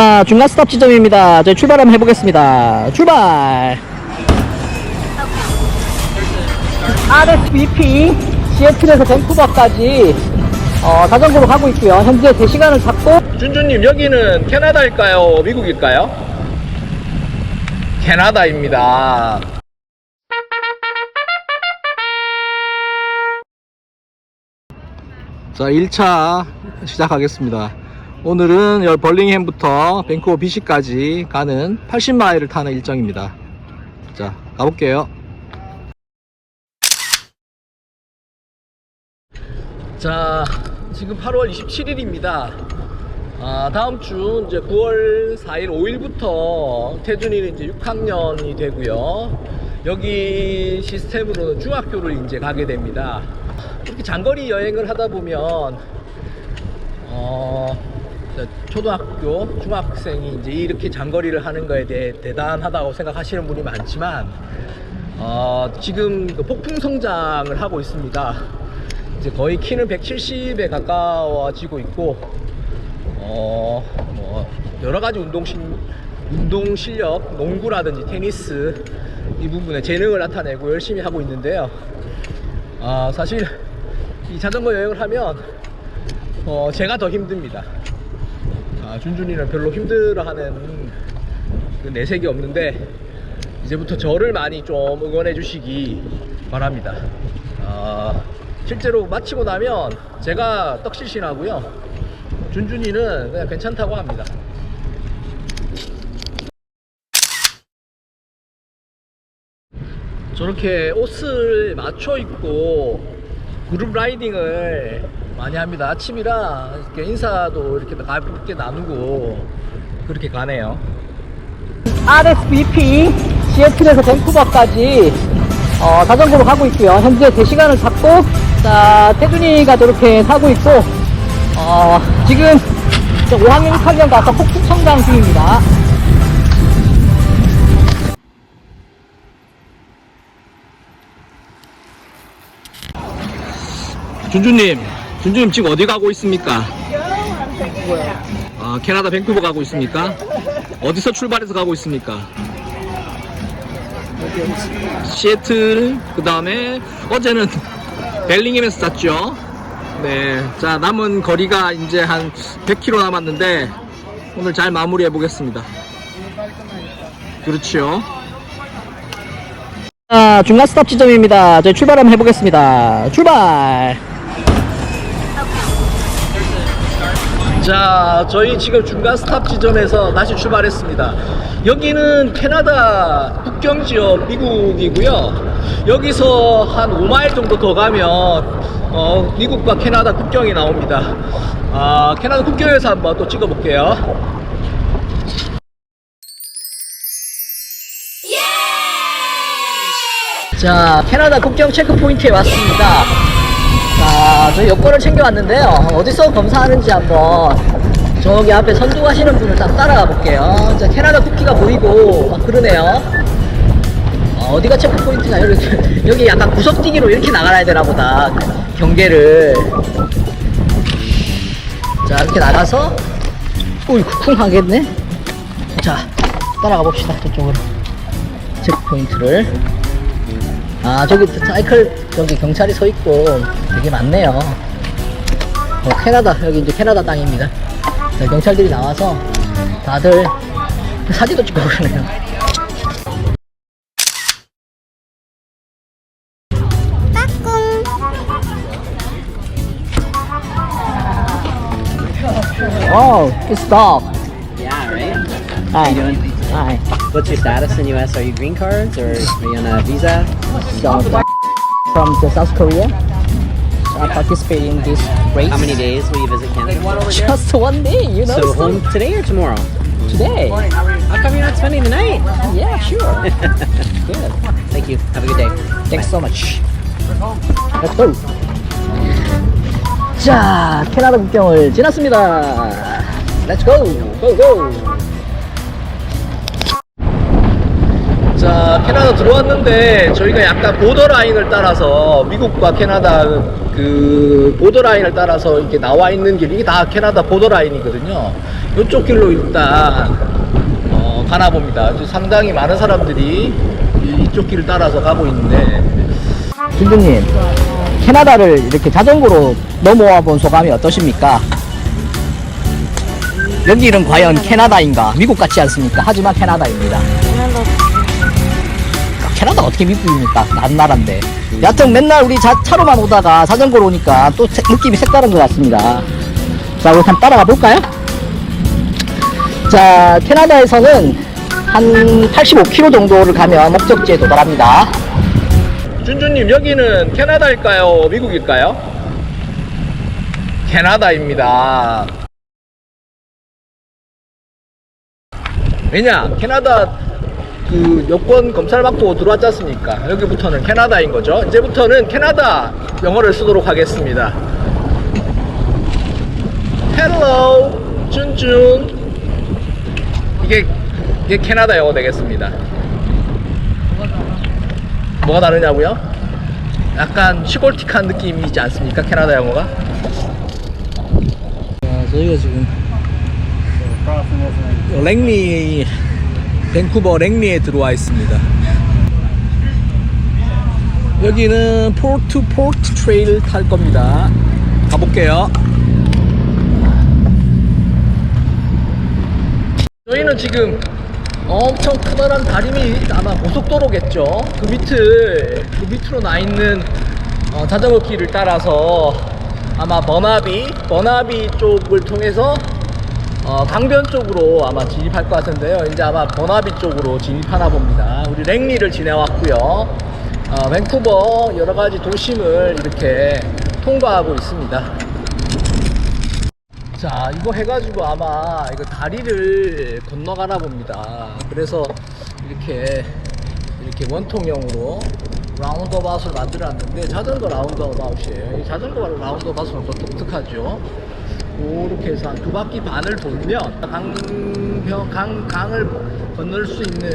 아, 중간 스탑 지점입니다. 저희 출발 한번 해보겠습니다. 출발! RSVP 시애틀에서 밴쿠버까지 어, 자전거로 가고 있고요. 현재 3시간을 잡고 준주님 여기는 캐나다일까요? 미국일까요? 캐나다입니다. 자 1차 시작하겠습니다. 오늘은 열 벌링햄부터 밴쿠버 BC까지 가는 80마일을 타는 일정입니다. 자 가볼게요. 자, 지금 8월 27일입니다. 아, 다음 주 이제 9월 4일, 5일부터 태준이는 이제 6학년이 되고요. 여기 시스템으로는 중학교를 이제 가게 됩니다. 이렇게 장거리 여행을 하다 보면 어, 초등학교, 중학생이 이제 이렇게 장거리를 하는 거에 대해 대단하다고 생각하시는 분이 많지만 어, 지금 그 폭풍 성장을 하고 있습니다. 이제 거의 키는 170에 가까워지고 있고 어, 뭐 여러 가지 운동 실력, 농구라든지 테니스 이 부분에 재능을 나타내고 열심히 하고 있는데요. 아, 사실 이 자전거 여행을 하면 어, 제가 더 힘듭니다. 아, 준준이는 별로 힘들어하는 그 내색이 없는데 이제부터 저를 많이 좀 응원해 주시기 바랍니다. 아, 실제로 마치고 나면 제가 떡실신하고요. 준준이는 그냥 괜찮다고 합니다. 저렇게 옷을 맞춰 입고 그룹 라이딩을 많이 합니다. 아침이라 이렇게 인사도 이렇게 가볍게 나누고 그렇게 가네요. RSVP 시애틀에서 밴쿠버까지 어, 자전거로 가고 있고요. 현재 3시간을 잡고 자, 태준이가 저렇게 타고 있고 어, 지금 5학년, 6학년 가서 폭풍 성장 중입니다. 준주님, 준주님 지금 어디 가고 있습니까? 아, 캐나다 밴쿠버 가고 있습니까? 어디서 출발해서 가고 있습니까? 시애틀, 그 다음에 어제는 벨링햄에서 잤죠. 네, 자 남은 거리가 이제 한 100km 남았는데 오늘 잘 마무리해 보겠습니다. 그렇죠. 아, 중간 스탑 지점입니다. 저희 출발 한번 해보겠습니다. 출발! 자, 저희 지금 중간 스탑 지점에서 다시 출발했습니다. 여기는 캐나다 국경 지역 미국이고요. 여기서 한 5마일 정도 더 가면 어, 미국과 캐나다 국경이 나옵니다. 아, 캐나다 국경에서 한번 또 찍어볼게요. 자, 캐나다 국경 체크 포인트에 왔습니다. 자, 저희 여권을 챙겨왔는데요. 어디서 검사하는지 한번 저기 앞에 선두하시는 분을 딱 따라가 볼게요. 자, 캐나다 국기가 보이고 막 그러네요. 어, 어디가 체크 포인트가 여기, 여기 약간 구석뛰기로 이렇게 나가야 되나 보다. 경계를. 자, 이렇게 나가서 우이 쿵 하겠네. 자, 따라가 봅시다. 저쪽으로. 체크 포인트를. 아 저기 사이클 저기 경찰이 서 있고 되게 많네요. 어, 캐나다 여기 이제 캐나다 땅입니다. 네, 경찰들이 나와서 다들 사진도 찍고 그러네요. Oh, it's dog. Yeah, right? Hi. you doing? Hi. What's your status in US? Are you green cards or are you on a visa? So, from the South Korea, I participate in this race. How many days will you visit Canada? Just one day, you know. So so home today or tomorrow? today. How come you're not spending the night? Yeah, sure. Good. Thank you. Have a good day. Thanks so much. Let's go. 자, 캐나다 국경을 지났습니다. Let's go. Go go. 자, 캐나다 들어왔는데 저희가 약간 보더라인을 따라서 미국과 캐나다 그 보더라인을 따라서 이렇게 나와 있는 길 이게 다 캐나다 보더라인이거든요. 이쪽 길로 일단 어, 가나 봅니다. 상당히 많은 사람들이 이- 이쪽 길을 따라서 가고 있는데 준주님, 캐나다를 이렇게 자전거로 넘어와 본 소감이 어떠십니까? 여기는 과연 캐나다인가? 미국 같지 않습니까? 하지만 캐나다입니다. 캐나다 어떻게 미국입니까? 남 나라인데. 여하튼 맨날 우리 자, 차로만 오다가 자전거로 오니까 또 색- 느낌이 색다른 것 같습니다. 자, 우리 한번 따라가 볼까요? 자, 캐나다에서는 한 85km 정도를 가면 목적지에 도달합니다. 준주님 여기는 캐나다일까요? 미국일까요? 캐나다입니다. 왜냐 캐나다 그 여권 검사를 받고 들어왔지 않습니까? 여기부터는 캐나다인 거죠. 이제부터는 캐나다 영어를 쓰도록 하겠습니다. Hello, 준준. 이게 이게 캐나다 영어 되겠습니다. 뭐가 다르냐고요? 약간 시골틱한 느낌이지 않습니까? 캐나다 영어가? 자, 저희가 지금 랭리 밴쿠버 랭리에 들어와 있습니다. 여기는 포르투 포르트 트레일 탈 겁니다. 가볼게요. 저희는 지금 엄청 크다란 다림이 아마 고속도로겠죠. 그 밑을 그 밑으로 나 있는 어, 자전거 길을 따라서 아마 버나비 버나비 쪽을 통해서 어, 강변 쪽으로 아마 진입할 것 같은데요. 이제 아마 버나비 쪽으로 진입하나 봅니다. 우리 랭리를 지나왔고요. 어, 밴쿠버 여러 가지 도심을 이렇게 통과하고 있습니다. 자, 이거 해가지고 아마 이거 다리를 건너가나 봅니다. 그래서 이렇게 이렇게 원통형으로 라운드어바웃을 만들어놨는데 자전거 라운드어바웃이에요. 이 자전거 라운드어바웃은 또 독특하죠. 이렇게 해서 한 두 바퀴 반을 돌면 강변 강 강을 건널 수 있는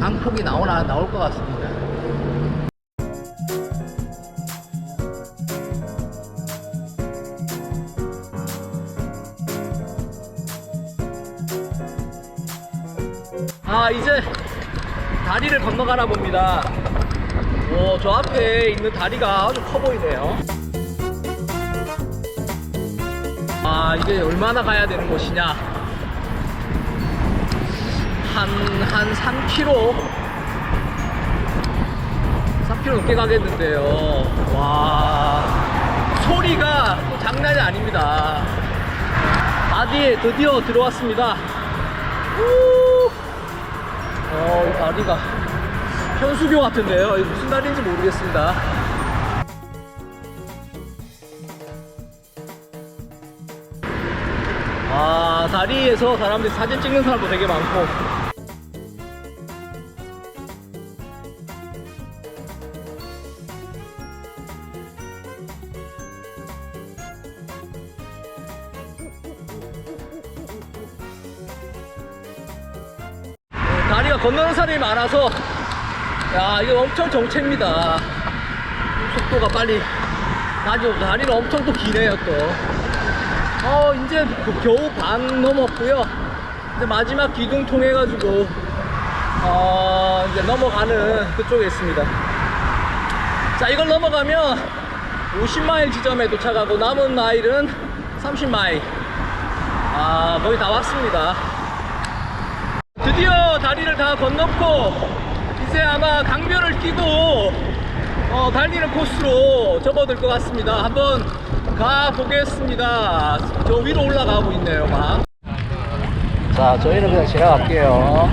강폭이 나오나 나올 것 같습니다. 아 이제 다리를 건너가나 봅니다. 오, 저 앞에 있는 다리가 아주 커 보이네요. 아 이게 얼마나 가야 되는 곳이냐? 한, 한 3km 3km 넘게 가겠는데요. 와 소리가 또 장난이 아닙니다. 바디에 드디어 들어왔습니다. 우! 어, 이 다리가 현수교 같은데요. 이거 무슨 다리인지 모르겠습니다 다리에서 사람들이 사진 찍는 사람도 되게 많고. 네, 다리가 건너는 사람이 많아서 야 이거 엄청 정체입니다. 속도가 빨리. 다리, 다리가 엄청 또 기네요 또 어 이제 그 겨우 반 넘었고요. 이제 마지막 기둥 통 해 가지고 어 이제 넘어가는 그쪽에 있습니다. 자 이걸 넘어가면 50마일 지점에 도착하고 남은 마일은 30마일. 아 거의 다 왔습니다. 드디어 다리를 다 건넜고 이제 아마 강변을 끼고 어, 달리는 코스로 접어들 것 같습니다. 한번 가 보겠습니다. 저 위로 올라가고 있네요, 막. 자, 저희는 그냥 지나갈게요.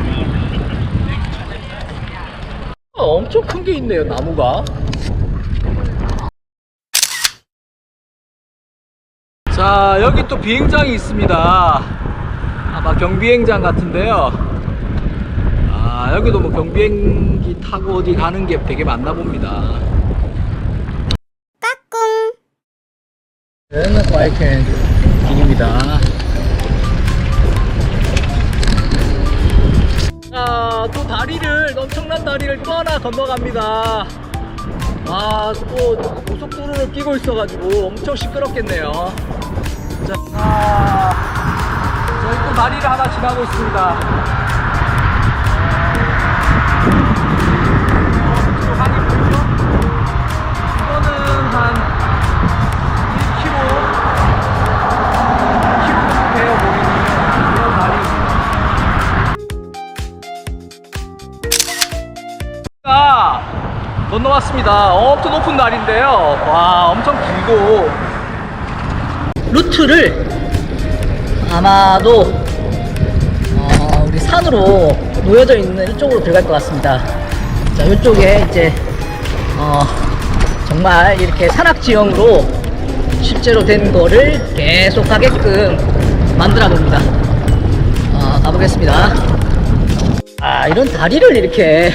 어, 엄청 큰 게 있네요, 나무가. 자, 여기 또 비행장이 있습니다. 아마 경비행장 같은데요. 아, 여기도 뭐 경비행기 타고 어디 가는 게 되게 많나 봅니다. 까꿍! 는 과이켄 길입니다. 자, 또 다리를, 엄청난 다리를 또 하나 건너갑니다. 아, 또 고속도로를 끼고 있어가지고 엄청 시끄럽겠네요. 자, 아, 자, 저희 또 다리를 하나 지나고 있습니다. 자, 건너왔습니다. 엄청 높은 날인데요. 와, 엄청 길고 루트를 아마도 어, 우리 산으로 놓여져 있는 이쪽으로 들어갈 것 같습니다. 자, 이쪽에 이제 어, 정말 이렇게 산악 지형으로 실제로 된 거를 계속 가게끔 만들어 봅니다. 어, 가보겠습니다. 아, 이런 다리를 이렇게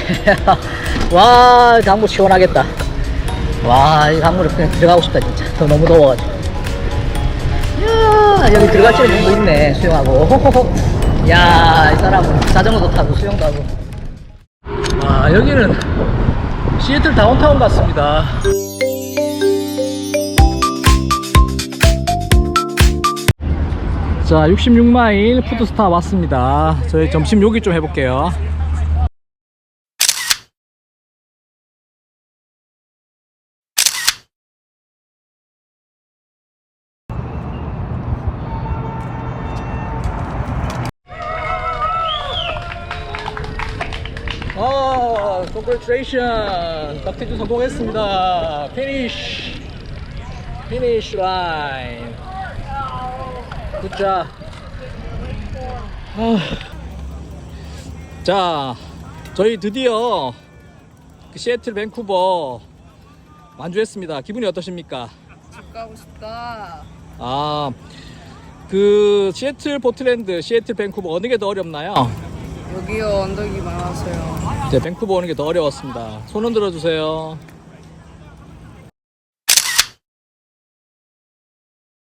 와, 강물 시원하겠다. 와, 이 강물에 그냥 들어가고 싶다 진짜. 더 너무 더워가지고. 이야, 여기 들어갈 수 있는 거 있네, 수영하고. 호호호. 야, 이 사람은 자전거도 타고 수영도 하고. 아, 여기는 시애틀 다운타운 같습니다. 자, 66마일 푸드스타 왔습니다. 저희 점심 요기 좀 해볼게요. 어, congratulations. 박태준 성공했습니다. 피니쉬. 피니쉬 라인. 굿자. 자, 저희 드디어 그 시애틀 밴쿠버 완주했습니다. 기분이 어떠십니까? 집 가고 싶다. 아, 그 시애틀 포틀랜드, 시애틀 밴쿠버 어느 게 더 어렵나요? 여기요 언덕이 많아서요. 네, 밴쿠버 오는 게 더 어려웠습니다. 손 흔들어 주세요.